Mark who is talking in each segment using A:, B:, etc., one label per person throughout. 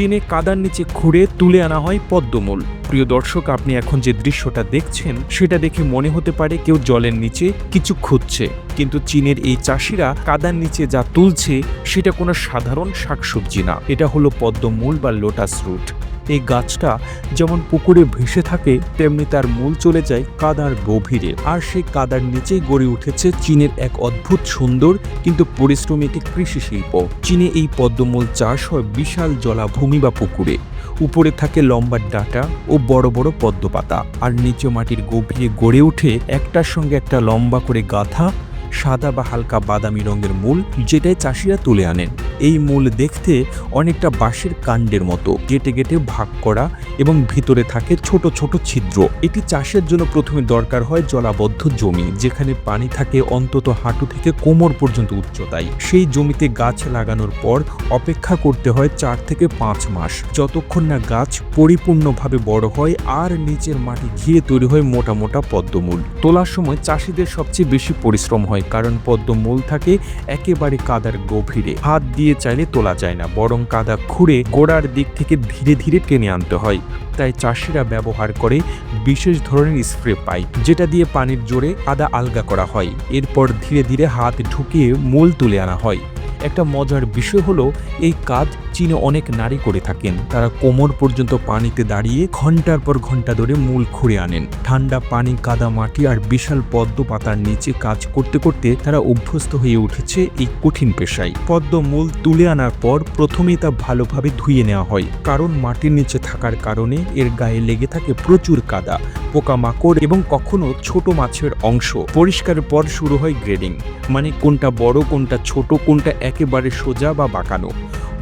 A: চীনে কাদার নিচে খুঁড়ে তুলে আনা হয় পদ্মমূল। প্রিয় দর্শক, আপনি এখন যে দৃশ্যটা দেখছেন, সেটা দেখে মনে হতে পারে কেউ জলের নিচে কিছু খুঁজছে। কিন্তু চীনের এই চাষিরা কাদার নিচে যা তুলছে, সেটা কোনো সাধারণ শাকসবজি না। এটা হলো পদ্মমূল বা লোটাস রুট। এই গাছটা যেমন পুকুরে ভেসে থাকে, তেমনি তার মূল চলে যায় কাদার গভীরে। আর সেই কাদার নিচেই গড়ে উঠেছে চীনের এক অদ্ভুত সুন্দর কিন্তু পরিশ্রমী একটি কৃষি শিল্প। চীনে এই পদ্মমূল চাষ হয় বিশাল জলাভূমি বা পুকুরে। উপরে থাকে লম্বা ডাটা ও বড় বড় পদ্মপাতা। আর নিচে মাটির গভীরে গড়ে উঠে একটার সঙ্গে একটা লম্বা করে গাথা সাদা বা হালকা বাদামি রঙের মূল যেটাই চাষিরা তুলে আনেন। এই মূল দেখতে অনেকটা বাঁশের কাণ্ডের মতো। গেটে গেটে ভাগ করা এবং ভিতরে থাকে ছোট ছোট ছিদ্র। এটি চাষের জন্য প্রথমে দরকার হয় জলাবদ্ধ জমি, যেখানে পানি থাকে অন্তত হাঁটু থেকে কোমর পর্যন্ত উচ্চতায়। সেই জমিতে গাছ লাগানোর পর অপেক্ষা করতে হয় চার থেকে পাঁচ মাস। যতক্ষণ না গাছ পরিপূর্ণভাবে বড় হয় আর নিচের মাটি ঘিরে তৈরি হয় মোটা মোটা পদ্মমূল। তোলার সময় চাষিদের সবচেয়ে বেশি পরিশ্রম হয় কারণ পদ্ম মূল থাকে একেবারে কাদার গভীরে। হাত দিয়ে চাইলে তোলা যায় না, বরং কাদা খুঁড়ে গোড়ার দিক থেকে ধীরে ধীরে টেনে আনতে হয়। তাই চাষিরা ব্যবহার করে বিশেষ ধরনের স্প্রে পাইপ, যেটা দিয়ে পানির জোরে আদা আলগা করা হয়। এরপর ধীরে ধীরে হাত ঢুকিয়ে মূল তুলে আনা হয়। একটা মজার বিষয় হলো, এই কাজ চীনে অনেক নারী করে থাকেন। তারা কোমর পর্যন্ত পানিতে দাঁড়িয়ে ঘণ্টার পর ঘণ্টা ধরে মূল খুঁড়ে আনেন। ঠান্ডা পানি, কাদা মাটি আর বিশাল পদ্ম পাতার নিচে কাজ করতে করতে তারা অভ্যস্ত হয়ে উঠেছে এই কঠিন পেশায়। পদ্ম মূল তুলে আনার পর প্রথমেই তা ভালোভাবে ধুয়ে নেওয়া হয়। কারণ মাটির নিচে থাকার কারণে এর গায়ে লেগে থাকে প্রচুর কাদা, পোকামাকড় এবং কখনো ছোট মাছের অংশ। পরিষ্কারের পর শুরু হয় গ্রেডিং মানে কোনটা বড়, কোনটা ছোট, কোনটা একেবারে সোজা বা বাঁকানো।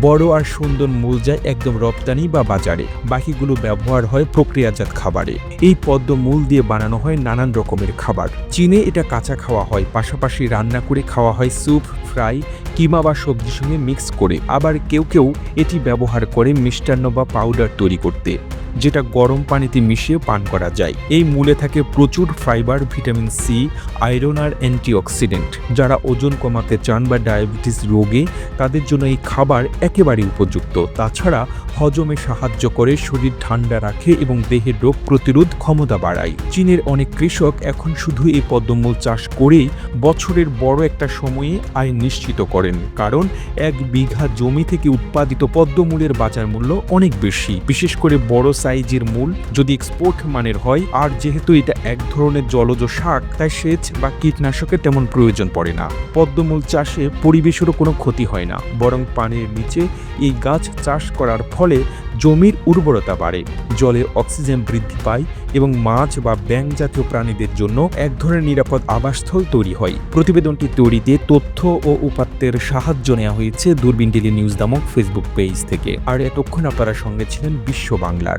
A: বড় আর সুন্দর মূল যায় একদম রপ্তানি বা বাজারে। বাকিগুলো ব্যবহার হয় প্রক্রিয়াজাত খাবারে। এই পদ্ম মূল দিয়ে বানানো হয় নানান রকমের খাবার। চীনে এটা কাঁচা খাওয়া হয়, পাশাপাশি রান্না করে খাওয়া হয় স্যুপ, ফ্রাই কিমা বা সবজির সঙ্গে মিক্স করে। আবার কেউ কেউ এটি ব্যবহার করে মিষ্টান্ন বা পাউডার তৈরি করতে। যেটা গরম পানিতে মিশিয়ে পান করা যায়। এই মূলে থাকে প্রচুর ফাইবার, ভিটামিন সি আয়রন আর অ্যান্টিঅক্সিডেন্ট। যারা ওজন কমাতে চান বা ডায়াবেটিস রোগে, তাদের জন্য এই খাবার একেবারেই উপযুক্ত। তাছাড়া হজমে সাহায্য করে শরীর ঠান্ডা রাখে এবং দেহের রোগ প্রতিরোধ ক্ষমতা বাড়ায়। চীনের অনেক কৃষক এখন শুধু এই পদ্মমূল চাষ করেই বছরের বড় একটা সময়ে আয় নিশ্চিত করেন। কারণ এক বিঘা জমি থেকে উৎপাদিত পদ্মমূলের বাজার মূল্য অনেক বেশি। বিশেষ করে বড় সাইজের মূল যদি এক্সপোর্ট মানের হয়, আর যেহেতু এটা এক ধরনের জলজ শাক, তাই সেচ বা কীটনাশকের তেমন প্রয়োজন পড়ে না। পদ্মমূল চাষে পরিবেশেরও কোনো ক্ষতি হয় না, বরং পানির নিচে এই গাছ চাষ করার ফলে জমির উর্বরতা বাড়ে। জলে অক্সিজেন বৃদ্ধি পায় এবং মাছ বা ব্যাং জাতীয় প্রাণীদের জন্য এক ধরনের নিরাপদ আবাসস্থল তৈরি হয়। প্রতিবেদনটি তৈরিতে তথ্য ও উপাত্তের সাহায্য নেওয়া হয়েছে দূরবীন ডেলি নিউজ নামক ফেসবুক পেজ থেকে। আর এতক্ষণ আপনারা সঙ্গে ছিলেন বিশ্ব বাংলার।